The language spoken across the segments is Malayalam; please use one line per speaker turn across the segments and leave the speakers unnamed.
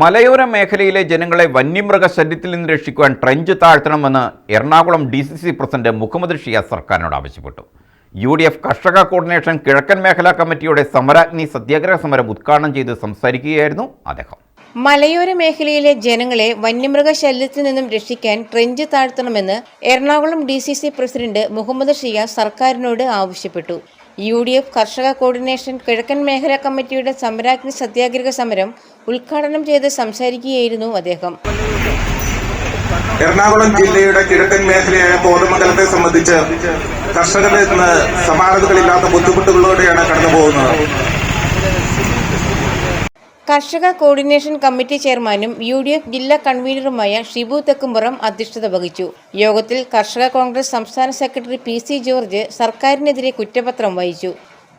മലയോര മേഖലയിലെ ജനങ്ങളെ വന്യമൃഗ വന്യമൃഗശല്യത്തിൽ നിന്ന് രക്ഷിക്കുവാൻ trench താഴ്ത്തണമെന്ന് Ernakulam D C C president Muhammad Shiyas സർക്കാരിനോട് ആവശ്യപ്പെട്ടു. യു ഡി എഫ് കർഷക കോർഡിനേഷൻ കിഴക്കൻ മേഖലാ കമ്മിറ്റിയുടെ സമരാഗ്നി സത്യാഗ്രഹ സമരം ഉദ്ഘാടനം ചെയ്ത് സംസാരിക്കുകയായിരുന്നു അദ്ദേഹം.
മലയോര മേഖലയിലെ ജനങ്ങളെ വന്യമൃഗ ശല്യത്തിൽ നിന്നും രക്ഷിക്കാൻ trench താഴ്ത്തണമെന്ന് Ernakulam D C C president Muhammad Shiya സർക്കാരിനോട് ആവശ്യപ്പെട്ടു. യു ഡി എഫ് കർഷക കോർഡിനേഷൻ കിഴക്കൻ മേഖലാ കമ്മിറ്റിയുടെ സമരാഗ്നി സത്യാഗ്രഹ സമരം ഉദ്ഘാടനം ചെയ്ത് സംസാരിക്കുകയായിരുന്നു അദ്ദേഹം.
എറണാകുളം ജില്ലയുടെ കിഴക്കൻ മേഖലയായ കോതമംഗലത്തെ സംബന്ധിച്ച് കർഷകരിൽ നിന്ന് സമാനതകളില്ലാത്ത ബുദ്ധിമുട്ടുകളിലൂടെയാണ് കടന്നുപോകുന്നത്.
കർഷക കോർഡിനേഷൻ കമ്മിറ്റി ചെയർമാനും യു ഡി എഫ് ജില്ലാ കൺവീനറുമായ ഷിബു തെക്കുംപുറം അധ്യക്ഷത വഹിച്ചു. യോഗത്തിൽ കർഷക കോൺഗ്രസ് സംസ്ഥാന സെക്രട്ടറി പി സി ജോർജ് സർക്കാരിനെതിരെ കുറ്റപത്രം വായിച്ചു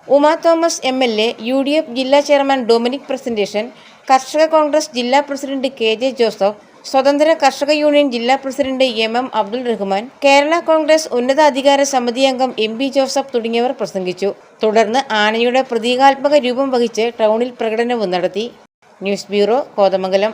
Uma Thomas M L A U D F ജില്ലാ ചെയർമാൻ ഡൊമിനിക് പ്രസന്റേഷൻ കർഷക കോൺഗ്രസ് ജില്ലാ പ്രസിഡന്റ് കെ ജെ ജോസഫ് സ്വതന്ത്ര കർഷക യൂണിയൻ ജില്ലാ president M M Abdul Rahman Kerala Congress ഉന്നതാധികാര സമിതി അംഗം എം പി ജോസഫ് തുടങ്ങിയവർ പ്രസംഗിച്ചു. തുടർന്ന് ആനയുടെ പ്രതീകാത്മക രൂപം വഹിച്ച് ടൗണിൽ പ്രകടനവും നടത്തി. News bureau Kothamangalam.